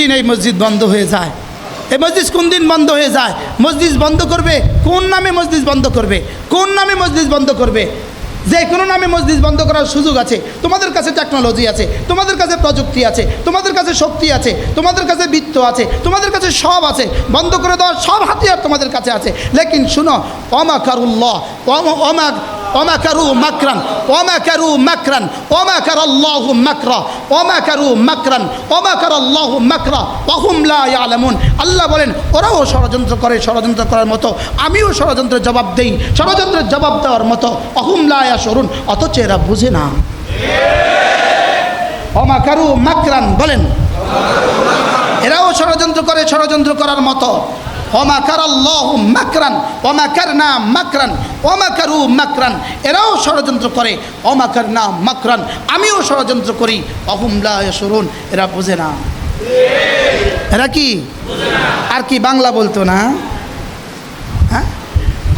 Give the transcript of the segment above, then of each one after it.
দিন এই মসজিদ বন্ধ হয়ে যায়? এই মসজিদ কোন দিন বন্ধ হয়ে যায়? মসজিদ বন্ধ করবে? কোন নামে মসজিদ বন্ধ করবে? কোন নামে মসজিদ বন্ধ করবে? যে কোনো নামে মসজিদ বন্ধ করার সুযোগ আছে। তোমাদের কাছে টেকনোলজি আছে, তোমাদের কাছে প্রযুক্তি আছে, তোমাদের কাছে শক্তি আছে, তোমাদের কাছে বৃত্ত আছে, তোমাদের কাছে সব আছে। বন্ধ করে দেওয়ার সব হাতিয়ার তোমাদের কাছে আছে। লেকিন শুনো অমাকারুল্লাহ অমা অমাকারু মাকরান অমাকারু মাকরান অমাকার আল্লাহ মাকরা অমাকারু মাকরান অমাকার আল্লাহ মাকরা অহুম লা ইয়ালামুন আল্লাহ বলেন, ওরাও ষড়যন্ত্র করে, ষড়যন্ত্র করার মতো, আমিও ষড়যন্ত্রের জবাব দেই, ষড়যন্ত্রের জবাব দেওয়ার মতো, অহুম লা ইয়াশরুন, অথচ এরা বুঝে না। অমাকারু মাকরান বলেন, এরাও ষড়যন্ত্র করে, ষড়যন্ত্র করার মতো। এরাও ষড়যন্ত্র করে অমাকার না মাকরান, আমিও ষড়যন্ত্র করি। অহুমলা সরুন এরা বোঝে না। এরা কি? আর কি বাংলা বলতো না? হ্যাঁ?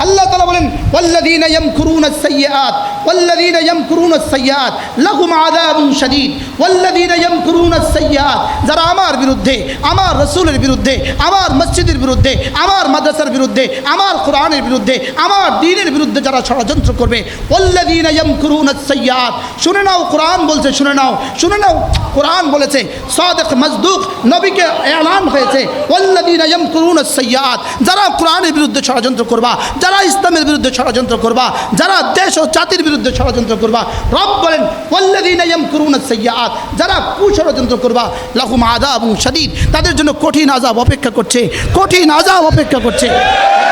আল্লাহ তালা বলেন والذين يمكرون السيئات والذين يمكرون السيئات لهم عذاب شديد والذين يمكرون السيئات যারা আমার বিরুদ্ধে আমার রসুলের বিরুদ্ধে আমার মসজিদের বিরুদ্ধে আমার মাদ্রাসার বিরুদ্ধে আমার কোরআনের বিরুদ্ধে আমার দিনের বিরুদ্ধে যারা ষড়যন্ত্র করবে والذين يمكرون السيئات শুনে নাও কোরআন বলছে শুনে নাও শুনে নাও কোরআন বলেছে সাদেক মজদুক নবীকে এলান হয়েছে والذين يمكرون السيئات যারা কোরআনের বিরুদ্ধে ষড়যন্ত্র করবা যারা ইসলামের বিরুদ্ধে ষড়যন্ত্র করবা, যারা দেশ ও জাতির বিরুদ্ধে ষড়যন্ত্র করবা, রব বলেন পল্লাদিনাইম করুন সৈয়াত যারা কুষড়যন্ত্র করবা লঘু আদা এবং সাদিদ তাদের জন্য কঠিন আজাব অপেক্ষা করছে, কঠিন আজাব অপেক্ষা করছে,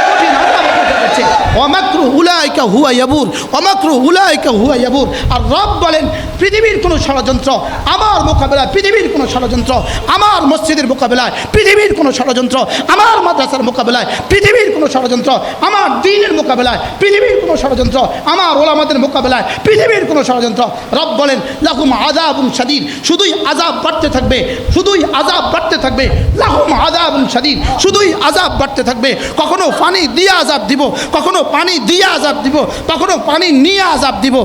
কঠিন আজাব করছে অমাক্রু উলাইকা হুয়া ইয়াবুর অমাক্রু উলাইকা হুয়া ইয়াবুর। আর রব বলেন, পৃথিবীর কোনো ষড়যন্ত্র, আমার মোকাবেলায় পৃথিবীর কোনো ষড়যন্ত্র, আমার মসজিদের মোকাবেলায় পৃথিবীর কোনো ষড়যন্ত্র, আমার মাদ্রাসার মোকাবেলায় পৃথিবীর কোনো ষড়যন্ত্র, আমার দিনের মোকাবেলায় পৃথিবীর কোনো ষড়যন্ত্র, আমার ওলামাদের মোকাবেলায় পৃথিবীর কোনো ষড়যন্ত্র। রব বলেন, লাহুম আজাবুন শাদীদ, শুধুই আজাব বাড়তে থাকবে, শুধুই আজাব বাড়তে থাকবে, লাহুম আজাবুন শাদীদ, শুধুই আজাব বাড়তে থাকবে। কখনো পানি দিয়ে আজাব দিব কখনো পানি দিয়ে আজাব দিব, কখনো পানি নিয়ে আজাব দিব।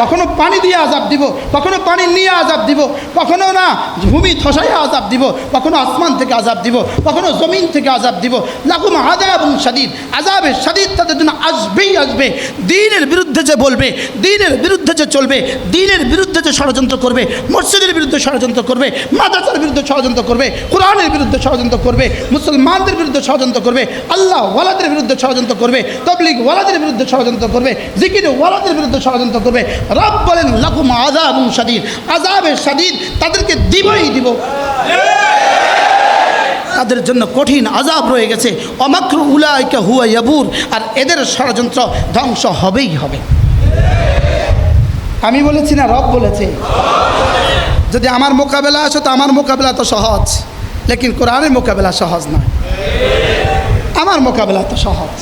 কখনো পানি দিয়ে আজাব দিব, কখনো পানি নিয়ে আজাব দিব, কখনো না ভূমি ধসাইয়া আজাব দিব, কখনো আসমান থেকে আজাব দিব, কখনো জমিন থেকে আজাব দিব। লাকুম আজাব সাদিদ আজাবে সাদিদ তাদের জন্য আসবেই আসবে। দিনের বিরুদ্ধে যে বলবে, দিনের বিরুদ্ধে যে চলবে, দিনের বিরুদ্ধে যে ষড়যন্ত্র করবে, মসজিদের বিরুদ্ধে ষড়যন্ত্র করবে, মাদ্রাসার বিরুদ্ধে ষড়যন্ত্র করবে, কোরআনের বিরুদ্ধে ষড়যন্ত্র করবে, মুসলমানদের বিরুদ্ধে ষড়যন্ত্র করবে আল্লাহ ওয়ালাদের বিরুদ্ধে ষড়যন্ত্র করবে তবলিগ ওয়ালাদের বিরুদ্ধে ষড়যন্ত্র করবে জিকির ওয়ালাদের বিরুদ্ধে ষড়যন্ত্র করবে। রব বলেন লাকুম আজাব সাদিদ আজাবের সাদিদ তাদেরকে দিবই দিব। তাদের জন্য কঠিন আজাব রয়ে গেছে। অমাক্র উলাইকা হুয়া ইয়াবুর। আর এদের ষড়যন্ত্র ধ্বংস হবেই হবে। আমি বলেছি না, রব বলেছে। যদি আমার মোকাবেলা আসো, তো আমার মোকাবেলা তো সহজ। লেকিন কোরআনের মোকাবেলা সহজ নয়। আমার মোকাবেলা তো সহজ।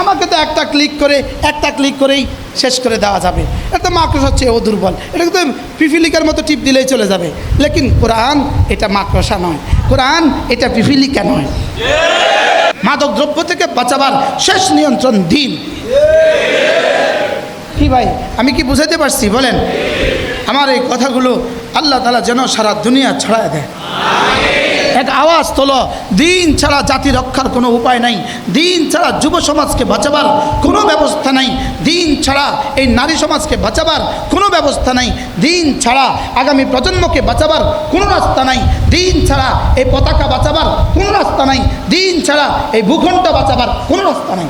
আমাকে তো একটা ক্লিক করে, একটা ক্লিক করেই শেষ করে দেওয়া যাবে। এটা তো হচ্ছে, ও দুর্বল। এটাকে তো পিফিলিকার মতো টিপ দিলেই চলে যাবে। লেকিন কোরআন এটা মাকড়সা নয়। কোরআন এটা পিফিলিকা নয়। মাদক দ্রব্য থেকে বাঁচাবার শেষ নিয়ন্ত্রণ দিন। কি ভাই, আমি কি বুঝাইতে পারছি? বলেন। আমার এই কথাগুলো আল্লাহ তালা যেন সারা দুনিয়া ছড়ায় দেয়। এক আওয়াজ তোলো। দিন ছাড়া জাতি রক্ষার কোনো উপায় নাই। দিন ছাড়া যুব সমাজকে বাঁচাবার কোনো ব্যবস্থা নাই। দিন ছাড়া এই নারী সমাজকে বাঁচাবার কোনো ব্যবস্থা নাই। দিন ছাড়া আগামী প্রজন্মকে বাঁচাবার কোনো রাস্তা নাই। দিন ছাড়া এই পতাকা বাঁচাবার কোনো রাস্তা নাই। দিন ছাড়া এই ভূখণ্ড বাঁচাবার কোনো রাস্তা নাই।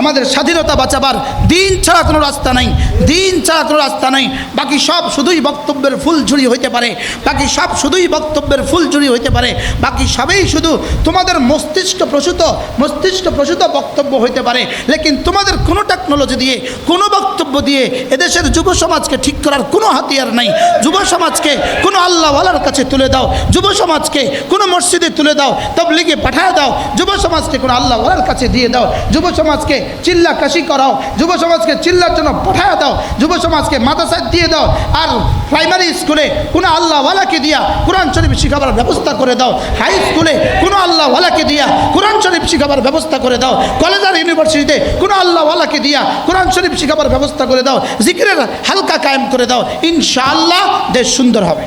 আমাদের স্বাধীনতা বাঁচাবার দিন ছাড়া কোনো রাস্তা নাই, দিন ছাড়া কোনো রাস্তা নাই। বাকি সব শুধুই বক্তব্যের ফুলঝুরি হইতে পারে, বাকি সব শুধুই বক্তব্যের ফুলঝুরি হইতে পারে, বাকি সবই শুধু তোমাদের মস্তিষ্ক প্রসূত মস্তিষ্ক প্রসূত বক্তব্য হইতে পারে। লেকিন তোমাদের কোনো টেকনোলজি দিয়ে, কোনো বক্তব্য দিয়ে এদেশের যুব সমাজকে ঠিক করার কোনো হাতিয়ার নাই। যুব সমাজকে কোনো আল্লাহওয়ালার কাছে তুলে দাও, যুব সমাজকে কোনো মসজিদে তুলে দাও, তবলিগে পাঠায় দাও, যুব সমাজকে কোনো আল্লাহওয়ালার কাছে দিয়ে দাও, যুব সমাজকে চিল্লা কাশি করাও, যুব সমাজকে চিল্লার জন্য পাঠায় দাও, যুব সমাজকে মাদ্রাসায় দিয়ে দাও, আর প্রাইমারি স্কুলে কোনো আল্লাহওয়ালাকে দিয়া কোরআন শরীফ শিখাবার ব্যবস্থা করে দাও হাই স্কুলে কোনো আল্লাহওয়ালাকে দিয়া কোরআন শরীফ শিখাবার ব্যবস্থা করে দাও কলেজ আর ইউনিভার্সিটিতে কোনো আল্লাহওয়ালাকে দিয়া কোরআন শরীফ শিখাবার ব্যবস্থা করে দাও, জিকিরের হালকা কায়েম করে দাও, ইনশাআল্লাহ দেশ সুন্দর হবে।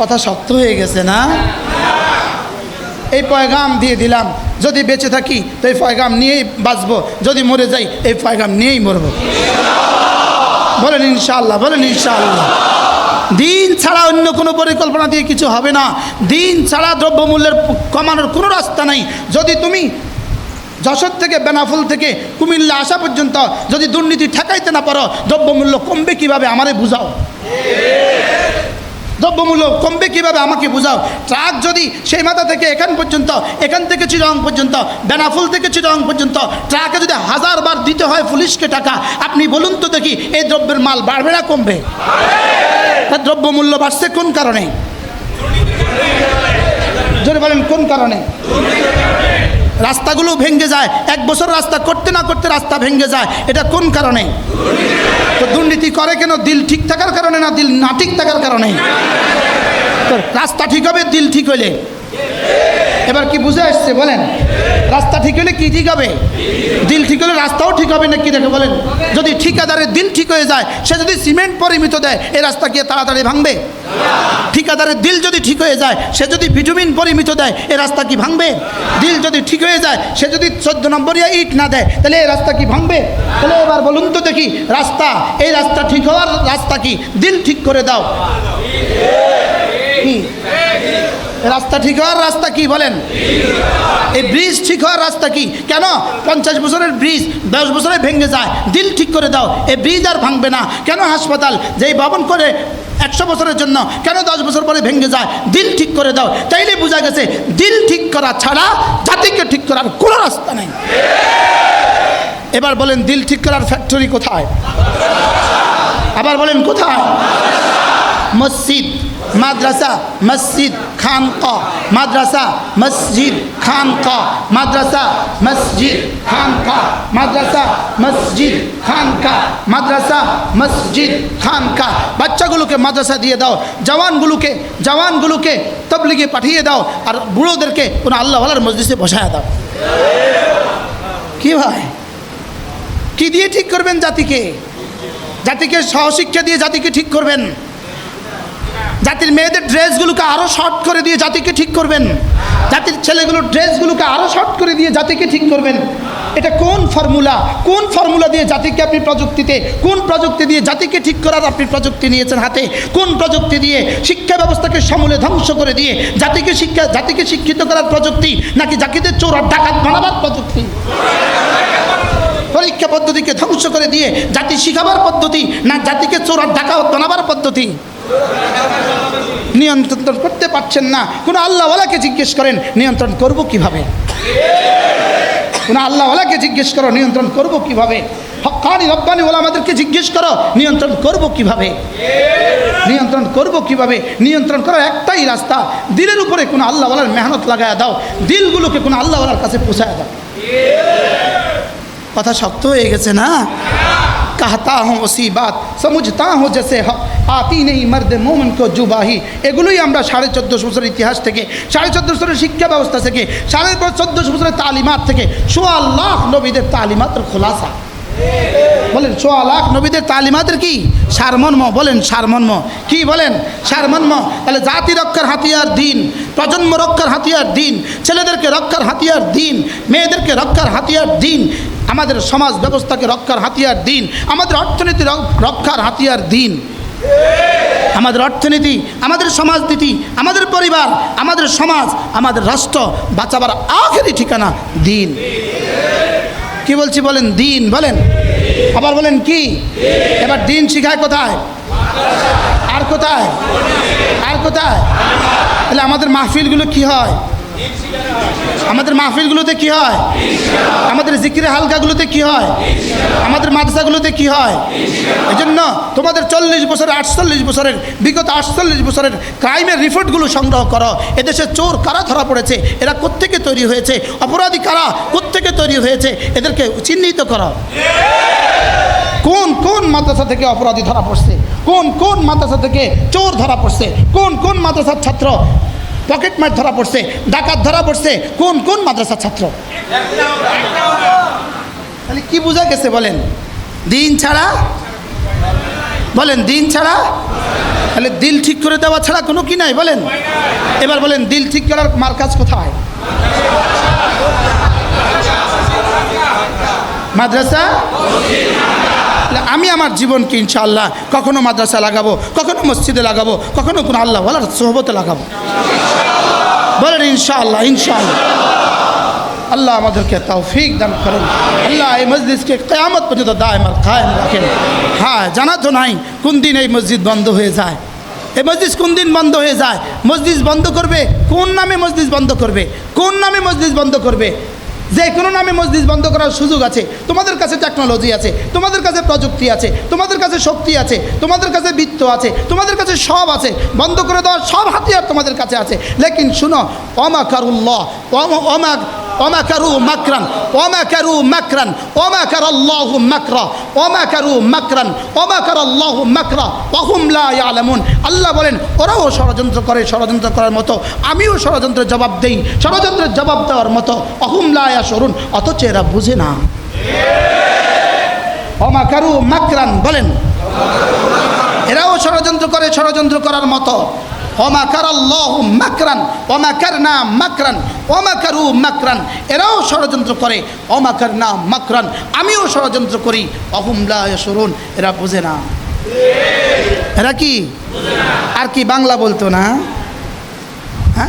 কথা শক্ত হয়ে গেছে না? এই পয়গাম দিয়ে দিলাম। যদি বেঁচে থাকি, তো এই পয়গাম নিয়েই বাঁচবো। যদি মরে যাই, এই পয়গাম নিয়েই মরবো। বলেন ইনশাআল্লাহ বলেন ইনশাআল্লাহ। দিন ছাড়া অন্য কোনো পরিকল্পনা দিয়ে কিছু হবে না। দিন ছাড়া দ্রব্যমূল্যের কমানোর কোনো রাস্তা নেই। যদি তুমি যশোর থেকে বেনাফুল থেকে কুমিল্লা আসা পর্যন্ত যদি দুর্নীতি ঠেকাইতে না পারো, দ্রব্যমূল্য কমবে কীভাবে আমারে বুঝাও। দ্রব্যমূল্য কমবে কীভাবে আমাকে বুঝাও। ট্রাক যদি সেই মাথা থেকে এখান পর্যন্ত, এখান থেকে চিরং পর্যন্ত, বেনাফুল থেকে চিরং পর্যন্ত, ট্রাকে যদি হাজার বার দিতে হয় পুলিশকে টাকা, আপনি বলুন তো দেখি এই দ্রব্যের মাল বাড়বে না কমবে? তার দ্রব্যমূল্য বাড়ছে কোন কারণে? জোরে বলেন, কোন কারণে? রাস্তাগুলো ভেঙে যায়। এক বছর রাস্তা করতে না করতে রাস্তা ভেঙে যায়। এটা কোন কারণে? তো দুর্নীতি করে কেন? দিল ঠিক থাকার কারণে না দিল না ঠিক থাকার কারণে? রাস্তা ঠিক হবে, দিল ঠিক হইলে এবার কি বুঝে আসছে, বলেন? রাস্তা ঠিক হলে কি ঠিক হবে? দিল ঠিক হলে রাস্তাও ঠিক হবে না কি দেখে, বলেন। যদি ঠিকাদারের দিল ঠিক হয়ে যায়, সে যদি সিমেন্ট পরিমিত দেয় এই রাস্তা গিয়ে তাড়াতাড়ি ভাঙবে? ঠিকাদারের দিল যদি ঠিক হয়ে যায়, সে যদি ভিটামিন পরিমিত দেয় এই রাস্তা কি ভাঙবে? দিল যদি ঠিক হয়ে যায়, সে যদি চোদ্দ নম্বরিয়া ইট না দেয়, তাহলে এই রাস্তা কি ভাঙবে? তাহলে এবার বলুন তো দেখি, রাস্তা, এই রাস্তা ঠিক হওয়ার রাস্তা কি? দিল ঠিক করে দাও। কি? রাস্তা ঠিক হওয়ার রাস্তা কি বলেন? এই ব্রিজ ঠিক হওয়ার রাস্তা কি? কেন? পঞ্চাশ বছরের ব্রিজ দশ বছরে ভেঙে যায়। দিল ঠিক করে দাও। এই ব্রিজ আর ভাঙবে না। কেন হাসপাতাল? যেই ভবন করে একশো বছরের জন্য কেন দশ বছর পরে ভেঙে যায়? দিল ঠিক করে দাও। তাইলে বোঝা গেছে, দিল ঠিক করা ছাড়া জাতিকে ঠিক করার কোনো রাস্তা নেই। এবার বলেন, দিল ঠিক করার ফ্যাক্টরি কোথায়? আবার বলেন, কোথায়? মসজিদ। মাদ্রাসা মসজিদ খানকা, মাদ্রাসা মসজিদ খানকা, মাদ্রাসা মসজিদ খানকা, মাদ্রাসা মসজিদ খানকা, মাদ্রাসা মসজিদ খানকা। বাচ্চাগুলোকে মাদ্রাসা দিয়ে দাও, জওয়ানগুলোকে জওয়ানগুলোকে তবলিগে পাঠিয়ে দাও আর বুড়োদেরকে কোনো আল্লাহওয়ালার মসজিদে বসায় দাও। কি ভাই? কি দিয়ে ঠিক করবেন জাতিকে? জাতিকে সহশিক্ষা দিয়ে জাতিকে ঠিক করবেন? জাতির মেয়েদের ড্রেসগুলোকে আরও শর্ট করে দিয়ে জাতিকে ঠিক করবেন। জাতির ছেলেগুলোর ড্রেসগুলোকে আরও শর্ট করে দিয়ে জাতিকে ঠিক করবেন। এটা কোন ফর্মুলা কোন ফর্মুলা দিয়ে জাতিকে আপনি প্রযুক্তিতে, কোন প্রযুক্তি দিয়ে জাতিকে ঠিক করার আপনি প্রযুক্তি নিয়েছেন হাতে? কোন প্রযুক্তি দিয়ে শিক্ষা ব্যবস্থাকে সমূলে ধ্বংস করে দিয়ে জাতিকে শিক্ষা, জাতিকে শিক্ষিত করার প্রযুক্তি, নাকি জাতিতে চোর ডাকাত বানাবার প্রযুক্তি? পরীক্ষা পদ্ধতিকে ধ্বংস করে দিয়ে জাতি শিখাবার পদ্ধতি, না জাতিকে চোর ডাকাত বানাবার পদ্ধতি? নিয়ন্ত্রণ করতে পারছেন না। কোনো আল্লাহওয়ালাকে জিজ্ঞেস করেন, নিয়ন্ত্রণ করব কীভাবে? কোনো আল্লাহওয়ালাকে জিজ্ঞেস করো, নিয়ন্ত্রণ করব কীভাবে? হকানি, রব্বানি ওলা আমাদেরকে জিজ্ঞেস করো, নিয়ন্ত্রণ করব কীভাবে? নিয়ন্ত্রণ করব কীভাবে? নিয়ন্ত্রণ করার একটাই রাস্তা, দিলের উপরে কোনো আল্লাহওয়ালার মেহনত লাগায় দাও, দিলগুলোকে কোনো আল্লাহওয়ালার কাছে পৌঁছায় দাও। কথা শক্ত হয়ে গেছে না? কাহতা হো ওসিবাত সমুঝতা হো জেসে আতি নেই মর্দে মোমন কো জুবাহি। এগুলোই আমরা সাড়ে চোদ্দোশো বছরের ইতিহাস থেকে, সাড়ে চোদ্দোশো বছরের শিক্ষা ব্যবস্থা থেকে, সাড়ে চোদ্দোশো বছরের তালিমাত থেকে, সোয়া লাখ নবীদের তালিমাতের খোলাসা। বলেন, সোয়া লাখ নবীদের তালিমাতের কি? সারমর্ম, বলেন, সারমর্ম। কি বলেন? সারমর্ম। তাহলে জাতি রক্ষার হাতিয়ার দিন, প্রজন্ম রক্ষার হাতিয়ার দিন, ছেলেদেরকে রক্ষার হাতিয়ার দিন, মেয়েদেরকে রক্ষার হাতিয়ার দিন আমাদের সমাজ ব্যবস্থাকে রক্ষার হাতিয়ার দিন, আমাদের অর্থনীতি রক্ষার হাতিয়ার দিন। আমাদের অর্থনীতি, আমাদের সমাজ সমাজনীতি, আমাদের পরিবার, আমাদের সমাজ, আমাদের রাষ্ট্র বাঁচাবার আখেরি ঠিকানা দিন। কি বলছি বলেন? দিন বলেন। আবার বলেন কি? এবার দিন শিখায় কোথায়? আর কোথায়? আর কোথায়? তাহলে আমাদের মাহফিলগুলো কি হয়? আমাদের মাহফিলগুলোতে কি হয়? আমাদের জিকির হালকাগুলোতে কি হয়? আমাদের মাদ্রাসাগুলোতে কি হয়? এই জন্য তোমাদের চল্লিশ বছরের, আটচল্লিশ বছরের, বিগত আটচল্লিশ বছরের ক্রাইমের রিপোর্টগুলো সংগ্রহ করো। এদেশে চোর কারা ধরা পড়েছে? এরা কোত্থেকে তৈরি হয়েছে? অপরাধী কারা কোত্থেকে তৈরি হয়েছে? এদেরকে চিহ্নিত করো। কোন কোন মাদ্রাসা থেকে অপরাধী ধরা পড়ছে? কোন কোন মাদ্রাসা থেকে চোর ধরা পড়ছে? কোন কোন মাদ্রাসার ছাত্র পকেট মার ধরা পড়ছে, ডাকাত ধরা পড়ছে। কোন কোন মাদ্রাসার ছাত্র? তাহলে কি বোঝা গেছে বলেন? দিন ছাড়া? বলেন, দিন ছাড়া? তাহলে দিল ঠিক করে দেওয়া ছাড়া কোনো কি নাই, বলেন? এবার বলেন, দিল ঠিক করার মার্কাজ কোথায়? মাদ্রাসা? আমি আমার জীবনকে ইনশাআল্লাহ কখনো মাদ্রাসা লাগাবো, কখনো মসজিদে লাগাবো, কখনো কোনো আল্লাহ বলার সোহবতে লাগাবো। বলেন ইনশাআল্লাহ ইনশাআল্লাহ। আল্লাহ আমাদেরকে তৌফিক দান করেন। আল্লাহ এই মসজিদকে কেয়ামত পর্যন্ত দায় আর কায়েম রাখেন। হ্যাঁ জানা তো নাই কোন দিন এই মসজিদ বন্ধ হয়ে যায়। এই মসজিদ কোন দিন বন্ধ হয়ে যায়? মসজিদ বন্ধ করবে? কোন নামে মসজিদ বন্ধ করবে? কোন নামে মসজিদ বন্ধ করবে? যে কোনো নামে মসজিদ বন্ধ করার সুযোগ আছে। তোমাদের কাছে টেকনোলজি আছে, তোমাদের কাছে প্রযুক্তি আছে, তোমাদের কাছে শক্তি আছে, তোমাদের কাছে বৃত্ত আছে, তোমাদের কাছে সব আছে। বন্ধ করে দেওয়ার সব হাতিয়ার তোমাদের কাছে আছে। লেকিন শুনো অমা কারুল্লাহ অমা কারু মাকরান অমা কারু মাকরান অমা কার আল্লাহ মাকরা অমা কারু মাকরান অমা কার আল্লাহ বলেন, ওরাও ষড়যন্ত্র করে, ষড়যন্ত্র করার মতো। আমিও ষড়যন্ত্রের জবাব দেই, ষড়যন্ত্রের জবাব দেওয়ার মতো। অহুম লা ইয়াশরুন অথচ এরা বুঝে না। অমা কারু মাকরান বলেন, এরাও ষড়যন্ত্র করে, ষড়যন্ত্র করার মতো। অমাকার আল্লাহ মাকরান অমাকার না মাকরান অমাকারু মাকরান। এরাও ষড়যন্ত্র করে অমাকার না মাকরান, আমিও ষড়যন্ত্র করি। অহুমলা সরুন এরা বোঝে না। এরা কি? আর কি বাংলা বলতো না? হ্যাঁ?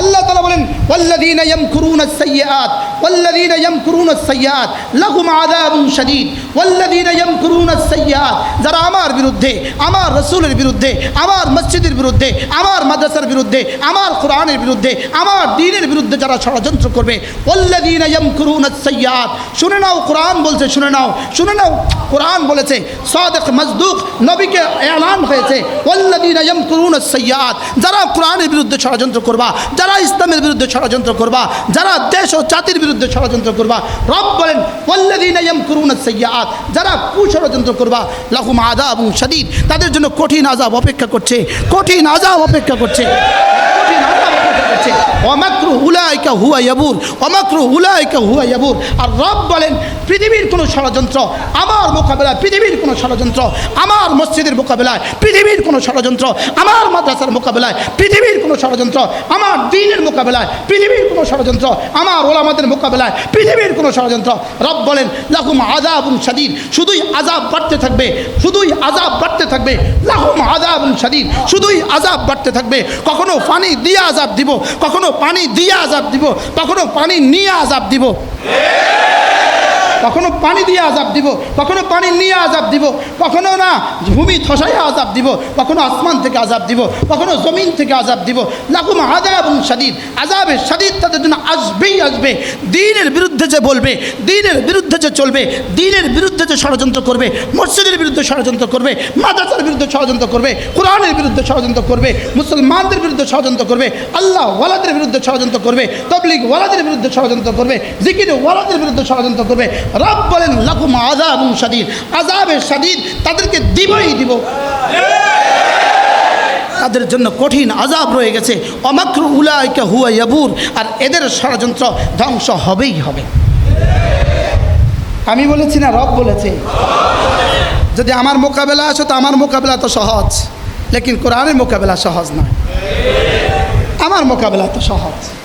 আল্লাহ তালা বলেন والذين يمكرون السيئات والذين يمكرون السيئات لهم عذاب شديد والذين يمكرون السيئات যারা আমার বিরুদ্ধে আমার রসুলের বিরুদ্ধে আমার মসজিদের বিরুদ্ধে আমার মাদ্রাসার বিরুদ্ধে আমার কোরআনের বিরুদ্ধে আমার দিনের বিরুদ্ধে যারা ষড়যন্ত্র করবে والذين يمكرون السيئات শুনে নাও কোরআন বলছে শুনে নাও শুনে নাও কোরআন বলেছে সাদেক মজদুক নবীকে এলান হয়েছে والذين يمكرون السيئات যারা কোরআনের বিরুদ্ধে ষড়যন্ত্র করবা যারা ইসলামের বিরুদ্ধে ষড়যন্ত্র করবা, যারা দেশ ও জাতির বিরুদ্ধে ষড়যন্ত্র করবা, রব বলেন পল্লাদিনাইম করুন সৈয়াত যারা কুষড়যন্ত্র করবা, লাহুম আদা এবং সাদিদ তাদের জন্য কঠিন আজাব অপেক্ষা করছে, কঠিন আজাব অপেক্ষা করছে অমাক্র আজাব অপেক্ষা হুয়া ইয়াবুর অমাক্রু উলাইকা হুয়া ইয়াবুর। আর রব বলেন পৃথিবীর কোনো ষড়যন্ত্র, আমার মোকাবেলায় পৃথিবীর কোনো ষড়যন্ত্র, আমার মসজিদের মোকাবেলায় পৃথিবীর কোনো ষড়যন্ত্র, আমার মাদ্রাসার মোকাবেলায় পৃথিবীর কোনো ষড়যন্ত্র, আমার দিনের মোকাবেলায় পৃথিবীর কোনো ষড়যন্ত্র, আমার ওলামাদের মোকাবেলায় পৃথিবীর কোনো ষড়যন্ত্র। রব বলেন, লাহুম আজাবুন শাদীদ। শুধুই আজাব বাড়তে থাকবে, শুধুই আজাব বাড়তে থাকবে, লাহুম আজাবুন শাদীদ। শুধুই আজাব বাড়তে থাকবে, কখনো পানি দিয়ে আজাব দিব, কখনো পানি দিয়ে আজাব দিব, কখনো পানি নিয়ে আজাব দিব। কখনো পানি দিয়ে আজাব দিব, কখনো পানি নিয়ে আজাব দিব, কখনো না ভূমি ধসাইয়া আজাব দিব, কখনো আসমান থেকে আজাব দিব, কখনো জমিন থেকে আজাব দিব। লাকুম আজাব সাদিদ আজাবের সাদিদ তাদের জন্য আসবেই আসবে। দিনের বিরুদ্ধে যে বলবে, দিনের বিরুদ্ধে যে চলবে, দিনের বিরুদ্ধে যে ষড়যন্ত্র করবে, মসজিদের বিরুদ্ধে ষড়যন্ত্র করবে, মাদ্রাসার বিরুদ্ধে ষড়যন্ত্র করবে, কোরআনের বিরুদ্ধে ষড়যন্ত্র করবে, মুসলমানদের বিরুদ্ধে ষড়যন্ত্র করবে, আল্লাহ ওয়ালাদের বিরুদ্ধে ষড়যন্ত্র করবে, তবলিগ ওয়ালাদের বিরুদ্ধে ষড়যন্ত্র করবে, জিকির ওয়ালাদের বিরুদ্ধে ষড়যন্ত্র করবে রব বলেন, লাকুম আজাব সাদিদ আজাবের সাদিদ তাদেরকে দিবই দিব। তাদের জন্য কঠিন আজাব রয়ে গেছে। অমাক্র উলাইকা হুয়া ইয়াবুর। আর এদের ষড়যন্ত্র ধ্বংস হবেই হবে। আমি বলেছি না, রব বলেছে। যদি আমার মোকাবেলা আসো, তো আমার মোকাবেলা তো সহজ। লেকিন কোরআনের মোকাবেলা সহজ নয়। আমার মোকাবেলা তো সহজ।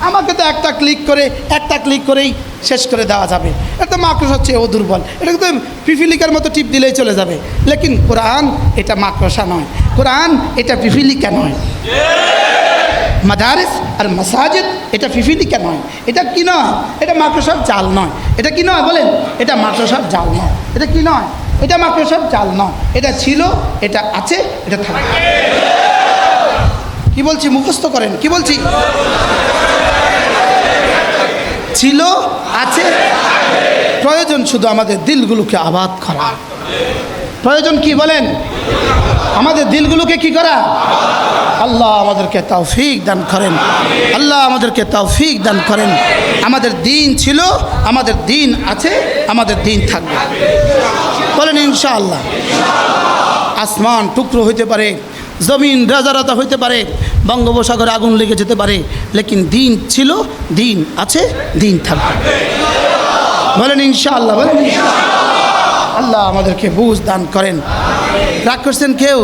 আমাকে তো একটা ক্লিক করে, একটা ক্লিক করেই শেষ করে দেওয়া যাবে। এটা মাকড়স হচ্ছে, ও দুর্বল। এটা কিন্তু পিফিলিকার মতো টিপ দিলেই চলে যাবে। লেকিন কোরআন এটা মাকড়সা নয়। কোরআন এটা পিফিলিকা নয়। মাদারিস আর মাসাজিদ এটা পিফিলিকা নয়। এটা কি নয়? এটা মাকড়সার জাল নয়। এটা কি নয় বলেন? এটা মাকড়সার জাল নয়। এটা কি নয়? এটা মাকড়সার জাল নয়। এটা ছিল, এটা আছে, এটা থাকবে। কি কি বলছি? মুখস্থ করেন। কি বলছি? ছিল, আছে। প্রয়োজন শুধু আমাদের দিলগুলোকে আবাদ করা। প্রয়োজন কি বলেন? আমাদের দিলগুলোকে কি করা? আল্লাহ আমাদেরকে তৌফিক দান করেন। আল্লাহ আমাদেরকে তৌফিক দান করেন। আমাদের দিন ছিল, আমাদের দিন আছে, আমাদের দিন থাকবে। বলেন ইনশাআল্লাহ। আসমান টুকরো হইতে পারে। জমিন রাজারাতা হইতে পারে, বঙ্গোপসাগরে আগুন লেগে যেতে পারে, লেকিন দিন ছিল, দিন আছে, দিন থাকবে। বলেন ইনশাআল্লাহ, বলেন আল্লাহ আমাদেরকে বুঝ দান করেন। রাগ করছেন কেউ?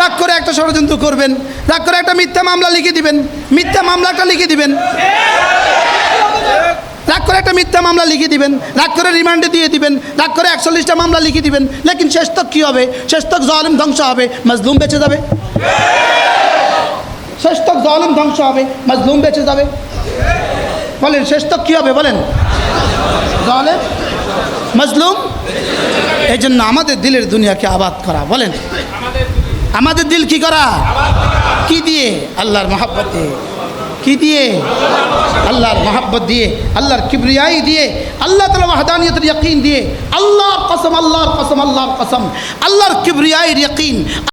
রাগ করে একটা ষড়যন্ত্র করবেন, রাগ করে একটা মিথ্যা মামলা লিখে দিবেন, মিথ্যা মামলাটা লিখে দিবেন। রাগ করে একটা মিথ্যা মামলা লিখে দিবেন, রাগ করে রিমান্ডে দিয়ে দিবেন, রাগ করে একচল্লিশটা মামলা লিখে দিবেন, লেকিন শেষ তক কী হবে? শেষ তক জলিম ধ্বংস হবে, মজলুম বেঁচে যাবে। শেষ তক জলিম ধ্বংস হবে, মজলুম বেঁচে যাবে। বলেন শেষ তক কী হবে বলেন? জলেম, মজলুম? এই জন্য আমাদের দিলের দুনিয়াকে আবাদ করা, বলেন। আমাদের দিল কি করা? কি দিয়ে? আল্লাহর মহাব্বত। কি দিয়ে আল্লাহর মহাব্বত দিয়ে আল্লাহর কিবরিয়াই দিয়ে আল্লাহ তালা ওয়াহদানিয়তের ইয়াকিন দিয়ে আল্লাহর কসম আল্লাহর কসম আল্লাহর কসম আল্লাহর কিবরিয়াইর ইয়াকিন